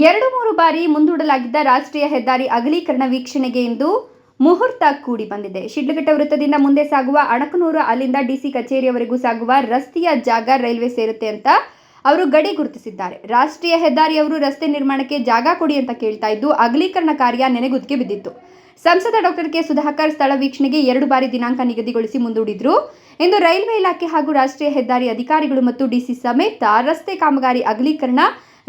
ಎರಡು ಮೂರು ಬಾರಿ ಮುಂದೂಡಲಾಗಿದ್ದ ರಾಷ್ಟ್ರೀಯ ಹೆದ್ದಾರಿ ಅಗಲೀಕರಣ ವೀಕ್ಷಣೆಗೆ ಇಂದು ಮುಹೂರ್ತ ಕೂಡಿ ಬಂದಿದೆ. ಶಿಡ್ಲಘಟ್ಟ ವೃತ್ತದಿಂದ ಮುಂದೆ ಸಾಗುವ ಅಣಕನೂರು ಅಲ್ಲಿಂದ ಡಿಸಿ ಕಚೇರಿಯವರೆಗೂ ಸಾಗುವ ರಸ್ತೆಯ ಜಾಗ ರೈಲ್ವೆ ಸೇರುತ್ತೆ ಅಂತ ಅವರು ಗಡಿ ಗುರುತಿಸಿದ್ದಾರೆ. ರಾಷ್ಟ್ರೀಯ ಹೆದ್ದಾರಿಯವರು ರಸ್ತೆ ನಿರ್ಮಾಣಕ್ಕೆ ಜಾಗ ಕೊಡಿ ಅಂತ ಕೇಳ್ತಾ ಇದ್ದು, ಅಗಲೀಕರಣ ಕಾರ್ಯ ನೆನೆಗುದಿಗೆ ಬಿದ್ದಿತ್ತು. ಸಂಸದ ಡಾಕ್ಟರ್ ಕೆ. ಸುಧಾಕರ್ ಸ್ಥಳ ವೀಕ್ಷಣೆಗೆ ಎರಡು ಬಾರಿ ದಿನಾಂಕ ನಿಗದಿಗೊಳಿಸಿ ಮುಂದೂಡಿದ್ರು. ಇಂದು ರೈಲ್ವೆ ಇಲಾಖೆ ಹಾಗೂ ರಾಷ್ಟ್ರೀಯ ಹೆದ್ದಾರಿ ಅಧಿಕಾರಿಗಳು ಮತ್ತು ಡಿಸಿ ಸಮೇತ ರಸ್ತೆ ಕಾಮಗಾರಿ ಅಗಲೀಕರಣ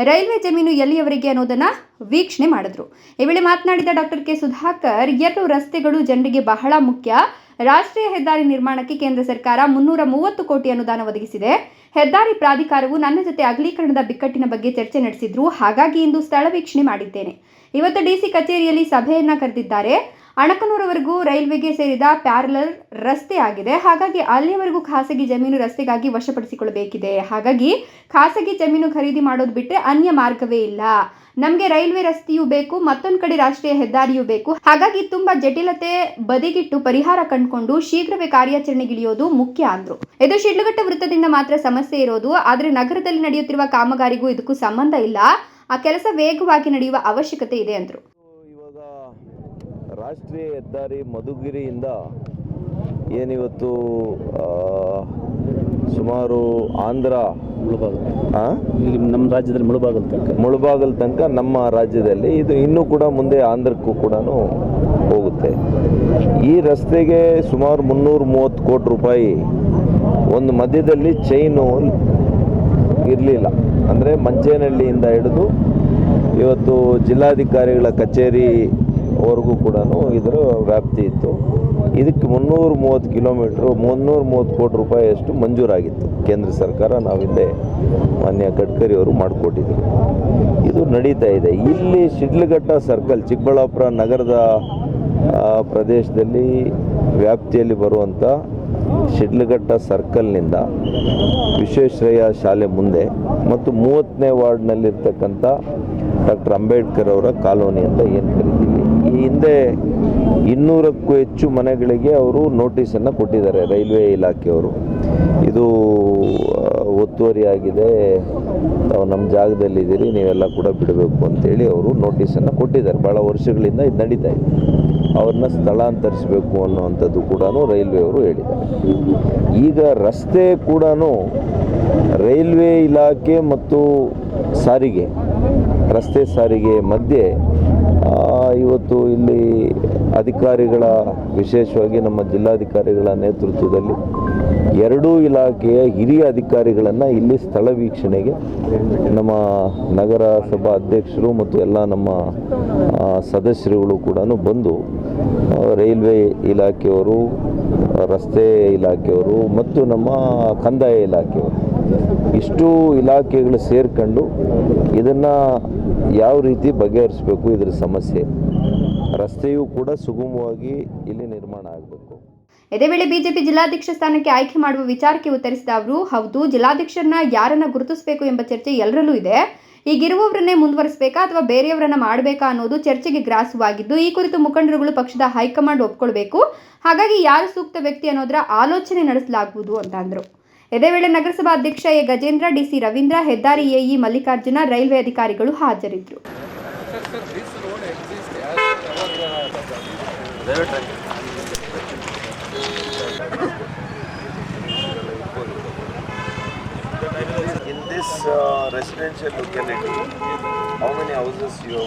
ರೈಲ್ವೆ ಜಮೀನು ಎಲ್ಲಿಯವರೆಗೆ ಅನ್ನೋದನ್ನ ವೀಕ್ಷಣೆ ಮಾಡಿದ್ರು. ಈ ವೇಳೆ ಮಾತನಾಡಿದ ಡಾಕ್ಟರ್ ಕೆ. ಸುಧಾಕರ್, ಎರಡು ರಸ್ತೆಗಳು ಜನರಿಗೆ ಬಹಳ ಮುಖ್ಯ. ರಾಷ್ಟ್ರೀಯ ಹೆದ್ದಾರಿ ನಿರ್ಮಾಣಕ್ಕೆ ಕೇಂದ್ರ ಸರ್ಕಾರ ಮುನ್ನೂರ ಮೂವತ್ತು ಕೋಟಿ ಅನುದಾನ ಒದಗಿಸಿದೆ. ಹೆದ್ದಾರಿ ಪ್ರಾಧಿಕಾರವು ನನ್ನ ಜೊತೆ ಅಗಲೀಕರಣದ ಬಿಕ್ಕಟ್ಟಿನ ಬಗ್ಗೆ ಚರ್ಚೆ ನಡೆಸಿದ್ರು. ಹಾಗಾಗಿ ಇಂದು ಸ್ಥಳ ವೀಕ್ಷಣೆ ಮಾಡಿದ್ದೇನೆ. ಇವತ್ತು ಡಿಸಿ ಕಚೇರಿಯಲ್ಲಿ ಸಭೆಯನ್ನ ಕರೆದಿದ್ದಾರೆ. ಅಣಕನೂರವರೆಗೂ ರೈಲ್ವೆಗೆ ಸೇರಿದ ಪ್ಯಾರಲರ್ ರಸ್ತೆ ಆಗಿದೆ. ಹಾಗಾಗಿ ಅಲ್ಲಿಯವರೆಗೂ ಖಾಸಗಿ ಜಮೀನು ರಸ್ತೆಗಾಗಿ ವಶಪಡಿಸಿಕೊಳ್ಳಬೇಕಿದೆ. ಹಾಗಾಗಿ ಖಾಸಗಿ ಜಮೀನು ಖರೀದಿ ಮಾಡೋದು ಬಿಟ್ಟರೆ ಅನ್ಯ ಮಾರ್ಗವೇ ಇಲ್ಲ. ನಮಗೆ ರೈಲ್ವೆ ರಸ್ತೆಯೂ ಬೇಕು, ಮತ್ತೊಂದು ಕಡೆ ರಾಷ್ಟ್ರೀಯ ಹೆದ್ದಾರಿಯೂ ಬೇಕು. ಹಾಗಾಗಿ ತುಂಬಾ ಜಟಿಲತೆ ಬದಿಗಿಟ್ಟು ಪರಿಹಾರ ಕಂಡುಕೊಂಡು ಶೀಘ್ರವೇ ಕಾರ್ಯಾಚರಣೆಗಿಳಿಯೋದು ಮುಖ್ಯ ಅಂದ್ರು. ಇದು ಶಿಡ್ಲಘಟ್ಟ ವೃತ್ತದಿಂದ ಮಾತ್ರ ಸಮಸ್ಯೆ ಇರೋದು. ಆದರೆ ನಗರದಲ್ಲಿ ನಡೆಯುತ್ತಿರುವ ಕಾಮಗಾರಿಗೂ ಇದಕ್ಕೂ ಸಂಬಂಧ ಇಲ್ಲ. ಆ ಕೆಲಸ ವೇಗವಾಗಿ ನಡೆಯುವ ಅವಶ್ಯಕತೆ ಇದೆ ಅಂದ್ರು. ರಾಷ್ಟ್ರೀಯ ಹೆದ್ದಾರಿ ಮಧುಗಿರಿಯಿಂದ ಏನಿವತ್ತು ಸುಮಾರು ಆಂಧ್ರ? ಇಲ್ಲಿ ನಮ್ಮ ರಾಜ್ಯದಲ್ಲಿ ಮುಳುಬಾಗಲ್ ತನಕ. ಮುಳುಬಾಗಲ್ ತನಕ ನಮ್ಮ ರಾಜ್ಯದಲ್ಲಿ ಇದು ಇನ್ನೂ ಕೂಡ ಮುಂದೆ ಆಂಧ್ರಕ್ಕೂ ಕೂಡ ಹೋಗುತ್ತೆ. ಈ ರಸ್ತೆಗೆ ಸುಮಾರು ಮುನ್ನೂರ ಮೂವತ್ತು ಕೋಟಿ ರೂಪಾಯಿ ಒಂದು ಮಧ್ಯದಲ್ಲಿ ಚೈನು ಇರಲಿಲ್ಲ. ಅಂದರೆ ಮಂಚೇನಹಳ್ಳಿಯಿಂದ ಹಿಡಿದು ಇವತ್ತು ಜಿಲ್ಲಾಧಿಕಾರಿಗಳ ಕಚೇರಿವರೆಗೂ ಕೂಡ ಇದರ ವ್ಯಾಪ್ತಿ ಇತ್ತು. ಇದಕ್ಕೆ ಮುನ್ನೂರ ಮೂವತ್ತು ಕಿಲೋಮೀಟ್ರು, ಮುನ್ನೂರ ಮೂವತ್ತು ಕೋಟಿ ರೂಪಾಯಿಯಷ್ಟು ಮಂಜೂರಾಗಿತ್ತು. ಕೇಂದ್ರ ಸರ್ಕಾರ ನಾವು ಮಾನ್ಯ ಗಡ್ಕರಿ ಅವರು ಮಾಡಿಕೊಟ್ಟಿದ್ರು. ಇದು ನಡೀತಾ ಇದೆ. ಇಲ್ಲಿ ಶಿಡ್ಲಘಟ್ಟ ಸರ್ಕಲ್ ಚಿಕ್ಕಬಳ್ಳಾಪುರ ನಗರದ ಪ್ರದೇಶದಲ್ಲಿ ವ್ಯಾಪ್ತಿಯಲ್ಲಿ ಬರುವಂಥ ಶಿಡ್ಲಘಟ್ಟ ಸರ್ಕಲ್ನಿಂದ ವಿಶ್ವೇಶ್ವರಯ್ಯ ಶಾಲೆ ಮುಂದೆ ಮತ್ತು ಮೂವತ್ತನೇ ವಾರ್ಡ್ನಲ್ಲಿರ್ತಕ್ಕಂಥ ಡಾಕ್ಟರ್ ಅಂಬೇಡ್ಕರ್ ಅವರ ಕಾಲೋನಿ ಅಂತ ಏನು ಕರಿತೀವಿ? ಈ ಹಿಂದೆ ಇನ್ನೂರಕ್ಕೂ ಹೆಚ್ಚು ಮನೆಗಳಿಗೆ ಅವರು ನೋಟಿಸನ್ನು ಕೊಟ್ಟಿದ್ದಾರೆ, ರೈಲ್ವೆ ಇಲಾಖೆಯವರು. ಇದು ಒತ್ತುವರಿ ಆಗಿದೆ ತಾವು ನಮ್ಮ ಜಾಗದಲ್ಲಿದ್ದೀರಿ, ನೀವೆಲ್ಲ ಕೂಡ ಬಿಡಬೇಕು ಅಂತೇಳಿ ಅವರು ನೋಟಿಸನ್ನು ಕೊಟ್ಟಿದ್ದಾರೆ. ಭಾಳ ವರ್ಷಗಳಿಂದ ಇದು ನಡೀತಾ ಇದೆ. ಅವ್ರನ್ನ ಸ್ಥಳಾಂತರಿಸಬೇಕು ಅನ್ನುವಂಥದ್ದು ಕೂಡ ರೈಲ್ವೆಯವರು ಹೇಳಿದ್ದಾರೆ. ಈಗ ರಸ್ತೆ ಕೂಡ ರೈಲ್ವೆ ಇಲಾಖೆ ಮತ್ತು ಸಾರಿಗೆ, ರಸ್ತೆ ಸಾರಿಗೆ ಮಧ್ಯೆ ಇವತ್ತು ಇಲ್ಲಿ ಅಧಿಕಾರಿಗಳ, ವಿಶೇಷವಾಗಿ ನಮ್ಮ ಜಿಲ್ಲಾಧಿಕಾರಿಗಳ ನೇತೃತ್ವದಲ್ಲಿ ಎರಡೂ ಇಲಾಖೆಯ ಹಿರಿಯ ಅಧಿಕಾರಿಗಳನ್ನು ಇಲ್ಲಿ ಸ್ಥಳ ವೀಕ್ಷಣೆಗೆ ನಮ್ಮ ನಗರ ಸಭಾ ಅಧ್ಯಕ್ಷರು ಮತ್ತು ಎಲ್ಲ ನಮ್ಮ ಸದಸ್ಯರುಗಳು ಕೂಡ ಬಂದು ರೈಲ್ವೆ ಇಲಾಖೆಯವರು, ರಸ್ತೆ ಇಲಾಖೆಯವರು ಮತ್ತು ನಮ್ಮ ಕಂದಾಯ ಇಲಾಖೆಯವರು ಇಷ್ಟು ಇಲಾಖೆಗಳು ಸೇರ್ಕೊಂಡು ಇದನ್ನು ಯಾವ ರೀತಿ ಬಗೆಹರಿಸಬೇಕು, ಇದರ ಸಮಸ್ಯೆ ರಸ್ತೆಯೂ ಕೂಡ ಸುಗಮವಾಗಿ ಇಲ್ಲಿ ನಿರ್ಮಾಣ ಆಗಬೇಕು. ಇದೇ ವೇಳೆ ಬಿಜೆಪಿ ಜಿಲ್ಲಾಧ್ಯಕ್ಷ ಸ್ಥಾನಕ್ಕೆ ಆಯ್ಕೆ ಮಾಡುವ ವಿಚಾರಕ್ಕೆ ಉತ್ತರಿಸಿದ ಅವರು, ಹೌದು, ಜಿಲ್ಲಾಧ್ಯಕ್ಷರನ್ನ ಯಾರನ್ನ ಗುರುತಿಸಬೇಕು ಎಂಬ ಚರ್ಚೆ ಎಲ್ಲರಲ್ಲೂ ಇದೆ. ಈಗಿರುವವರನ್ನೇ ಮುಂದುವರಿಸಬೇಕಾ ಅಥವಾ ಬೇರೆಯವರನ್ನ ಮಾಡಬೇಕಾ ಅನ್ನೋದು ಚರ್ಚೆಗೆ ಗ್ರಾಸವಾಗಿದ್ದು, ಈ ಕುರಿತು ಮುಖಂಡರುಗಳು ಪಕ್ಷದ ಹೈಕಮಾಂಡ್ ಒಪ್ಕೊಳ್ಬೇಕು. ಹಾಗಾಗಿ ಯಾರು ಸೂಕ್ತ ವ್ಯಕ್ತಿ ಅನ್ನೋದರ ಆಲೋಚನೆ ನಡೆಸಲಾಗುವುದು ಅಂತ ಇದೇ ವೇಳೆ ನಗರಸಭಾ ಅಧ್ಯಕ್ಷ ಎ. ಗಜೇಂದ್ರ ಡಿಸಿ ರವೀಂದ್ರ ಹೆದ್ದಾರಿ ಎಇ ಮಲ್ಲಿಕಾರ್ಜುನ ರೈಲ್ವೆ ಅಧಿಕಾರಿಗಳು ಹಾಜರಿದ್ದರು. ಇನ್ this uh, residential locality, how many houses you?